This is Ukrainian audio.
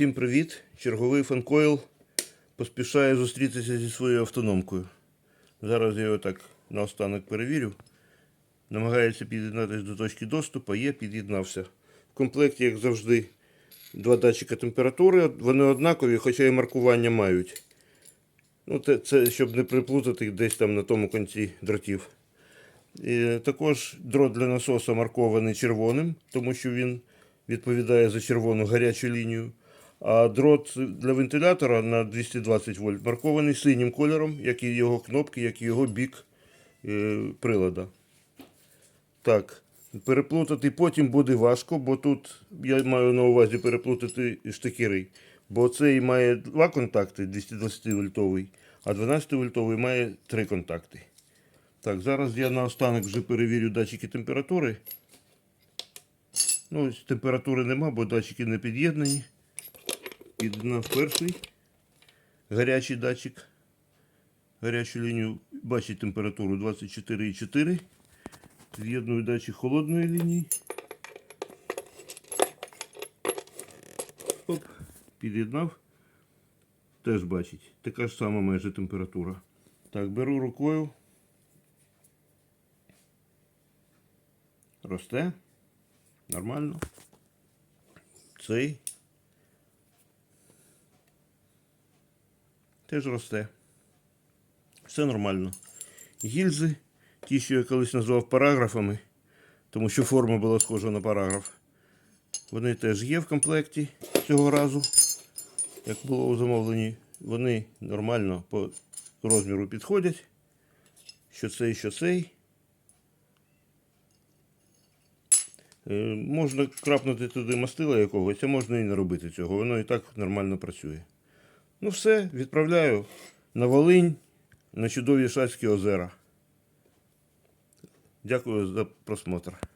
Всім привіт! Черговий фанкойл поспішає зустрітися зі своєю автономкою. Зараз я його так наостанок перевірю. Намагається під'єднатися до точки доступу, є, під'єднався. В комплекті, як завжди, два датчика температури. Вони однакові, хоча і маркування мають. Ну, це, це щоб не приплутати десь там на тому кінці дротів. І також дрот для насоса маркований червоним, тому що він відповідає за червону гарячу лінію. А дрот для вентилятора на 220 вольт маркований синім кольором, як і його кнопки, як і його бік е, прилада. Так, переплутати потім буде важко, бо тут я маю на увазі переплутати штекери. Бо цей має два контакти 220 вольтовий, а 12 вольтовий має три контакти. Так, зараз я наостанок вже перевірю датчики температури. Ну, температури нема, бо датчики не під'єднані. Під'єднав перший гарячий датчик. Гарячу лінію бачить температуру 24,4. З'єдную датчик холодної лінії. Оп, під'єднав. Теж бачить. Така ж сама майже температура. Так, беру рукою. Росте. Нормально. Цей. Теж росте. Все нормально. Гільзи, ті, що я колись назвав параграфами, тому що форма була схожа на параграф. Вони теж є в комплекті цього разу, як було у замовленні. Вони нормально по розміру підходять. Що цей, що цей. Е, Можна крапнути туди мастила якогось, а можна і не робити цього. Воно і так нормально працює. Ну все, відправляю на Волинь, на чудові Шацькі озера. Дякую за просмотр.